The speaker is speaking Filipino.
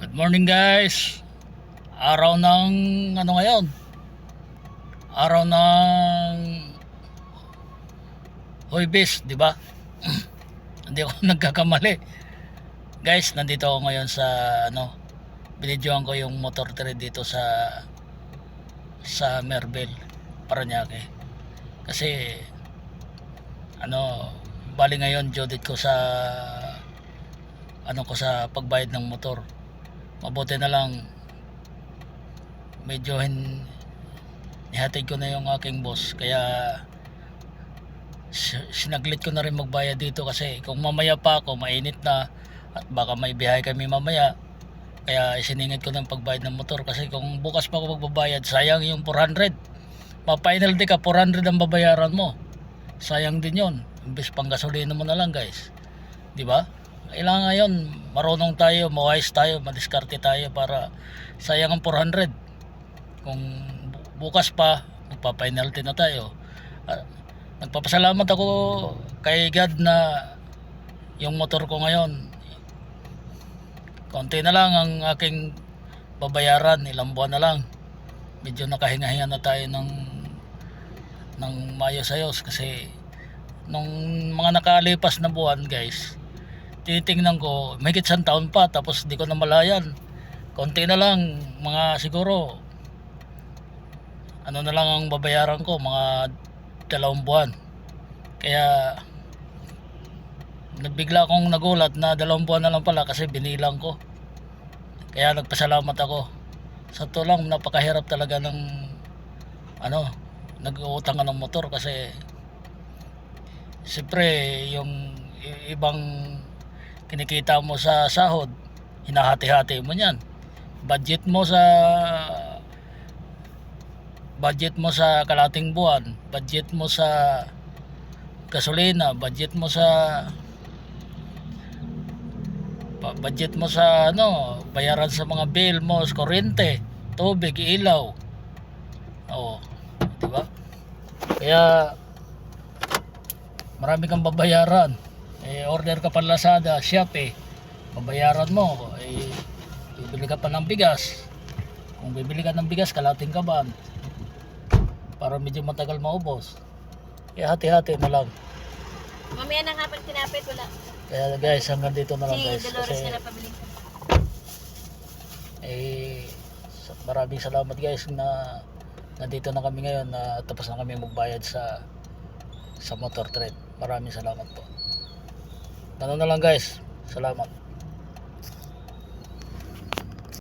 Good morning guys. Araw ng ano ngayon? Araw ng Huwebes, di ba? Hindi ako nagkakamali. Guys, nandito ako ngayon sa ano, binidyoan ko yung motor trade dito sa sa Merbel, Paranaque. Kasi ano, bali ngayon judit ko sa ano ko sa pagbayad ng motor mabuti na lang medyo hin nihatid ko na yung aking boss kaya si- sinaglit ko na rin magbayad dito kasi kung mamaya pa ako mainit na at baka may biyahe kami mamaya kaya isiningit ko ng pagbayad ng motor kasi kung bukas pa ako magbabayad sayang yung 400 ma-penalty ka 400 ang babayaran mo. Sayang din yon imbes pang gasolina mo na lang guys. Di ba kailangan ngayon marunong tayo mawise tayo madiskarte tayo para sayang ang 400 kung bu- bukas pa magpa-penalty na tayo. Ah, nagpapasalamat ako kay God na yung motor ko ngayon konti na lang ang aking babayaran ilang buwan na lang. Medyo nakahinga-hinga na tayo ng ng mayos-ayos kasi nung mga nakalipas na buwan guys tinitingnan ko mahigit isang taon pa tapos di ko na malayan. Konti na lang mga siguro ano na lang ang babayaran ko mga dalawang buwan. Kaya nagbigla akong nagulat na dalawang buwan na lang pala kasi binilang ko. Kaya nagpasalamat ako. Sa to lang napakahirap talaga ng ano nag-uutang ng motor kasi siyempre yung ibang kinikita mo sa sahod hinahati-hati mo niyan. Budget mo sa budget mo sa kalating buwan budget mo sa gasolina budget mo sa budget mo sa ano bayaran sa mga bill mo kuryente tubig ilaw. Oo di ba? Kaya marami kang babayaran eh, order ka pa Lazada, Shopee babayaran mo. Eh, bibili ka pa ng bigas. Kung bibili ka ng bigas kalating kaban. Para medyo matagal maubos. Kaya hati-hati na lang. Mamaya na nga pag tinapit, wala. kaya guys hanggang dito na lang Si guys. Dolores kasi na lang pabili. eh sa- maraming salamat guys na nandito na kami ngayon na tapos na kami magbayad sa sa motor trade maraming salamat po ganun na lang guys. Salamat